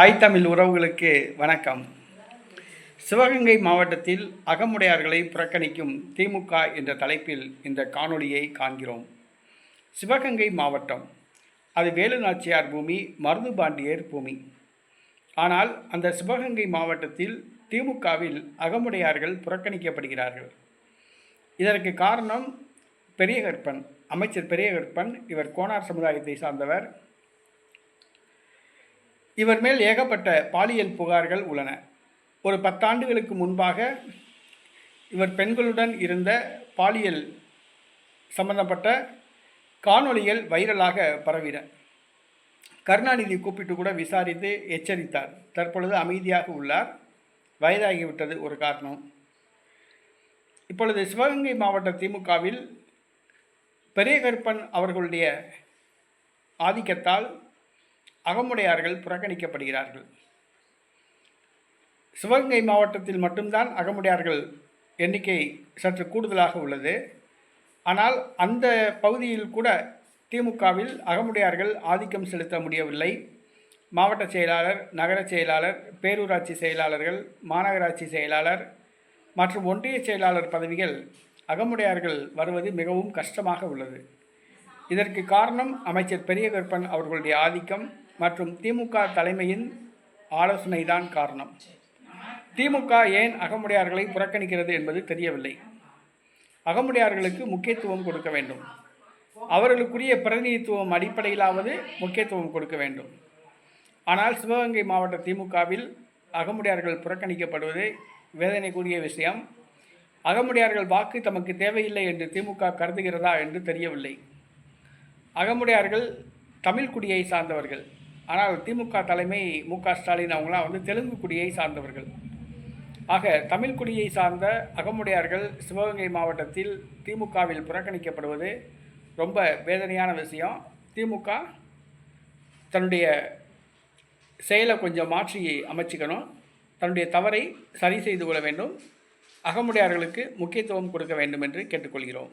தாய் தமிழ் உறவுகளுக்கு வணக்கம். சிவகங்கை மாவட்டத்தில் அகமுடையார்களை புறக்கணிக்கும் திமுக என்ற தலைப்பில் இந்த காணொளியை காண்கிறோம். சிவகங்கை மாவட்டம் அது வேலு நாச்சியார் பூமி மருது பாண்டியர் பூமி. ஆனால் அந்த சிவகங்கை மாவட்டத்தில் திமுகவில் அகமுடையார்கள் புறக்கணிக்கப்படுகிறார்கள். இதற்கு காரணம் பெரியகற்பன் அமைச்சர் பெரியகற்பன் இவர் கோனார் சமுதாயத்தை சார்ந்தவர். இவர் மேல் ஏகப்பட்ட பாலியல் புகார்கள் உள்ளன. ஒரு பத்தாண்டுகளுக்கு முன்பாக இவர் பெண்களுடன் இருந்த பாலியல் சம்பந்தப்பட்ட காணொளிகள் வைரலாக பரவின. கருணாநிதி கூப்பிட்டு கூட விசாரித்து எச்சரித்தார். தற்பொழுது அமைதியாக உள்ளார். வயதாகிவிட்டது ஒரு காரணம். இப்பொழுது சிவகங்கை மாவட்ட திமுகவில் பெரியகருப்பன் அவர்களுடைய ஆதிக்கத்தால் அகமுடையார்கள் புறக்கணிக்கப்படுகிறார்கள். சிவகங்கை மாவட்டத்தில் மட்டும்தான் அகமுடையார்கள் எண்ணிக்கை சற்று கூடுதலாக உள்ளது. ஆனால் அந்த பகுதியில் கூட திமுகவில் அகமுடையார்கள் ஆதிக்கம் செலுத்த முடியவில்லை. மாவட்ட செயலாளர் நகர செயலாளர் பேரூராட்சி செயலாளர்கள் மாநகராட்சி செயலாளர் மற்றும் ஒன்றிய செயலாளர் பதவிகள் அகமுடையார்கள் வருவது மிகவும் கஷ்டமாக உள்ளது. இதற்கு காரணம் அமைச்சர் பெரியகற்பன் அவர்களுடைய ஆதிக்கம். மற்றும் திமுக தலைமையின் ஆலோசனை தான் காரணம். திமுக ஏன் அகமுடையார்களை புறக்கணிக்கிறது என்பது தெரியவில்லை. அகமுடையார்களுக்கு முக்கியத்துவம் கொடுக்க வேண்டும். அவர்களுக்குரிய பிரதிநிதித்துவம் அடிப்படையிலாவது முக்கியத்துவம் கொடுக்க வேண்டும். ஆனால் சிவகங்கை மாவட்ட திமுகவில் அகமுடையார்கள் புறக்கணிக்கப்படுவது வேதனைக்குரிய விஷயம். அகமுடையார்கள் வாக்கு தமக்கு தேவையில்லை என்று திமுக கருதுகிறதா என்று தெரியவில்லை. அகமுடையார்கள் தமிழ் குடியை சார்ந்தவர்கள். ஆனால் திமுக தலைமை மு க ஸ்டாலின் அவங்களாம் வந்து தெலுங்கு குடியை சார்ந்தவர்கள். ஆக தமிழ் குடியை சார்ந்த அகமுடையார்கள் சிவகங்கை மாவட்டத்தில் திமுகவில் புறக்கணிக்கப்படுவது ரொம்ப வேதனையான விஷயம். திமுக தன்னுடைய செயலை கொஞ்சம் மாற்றி அமைச்சிக்கணும். தன்னுடைய தவறை சரி செய்து கொள்ள வேண்டும். அகமுடையார்களுக்கு முக்கியத்துவம் கொடுக்க வேண்டும் என்று கேட்டுக்கொள்கிறோம்.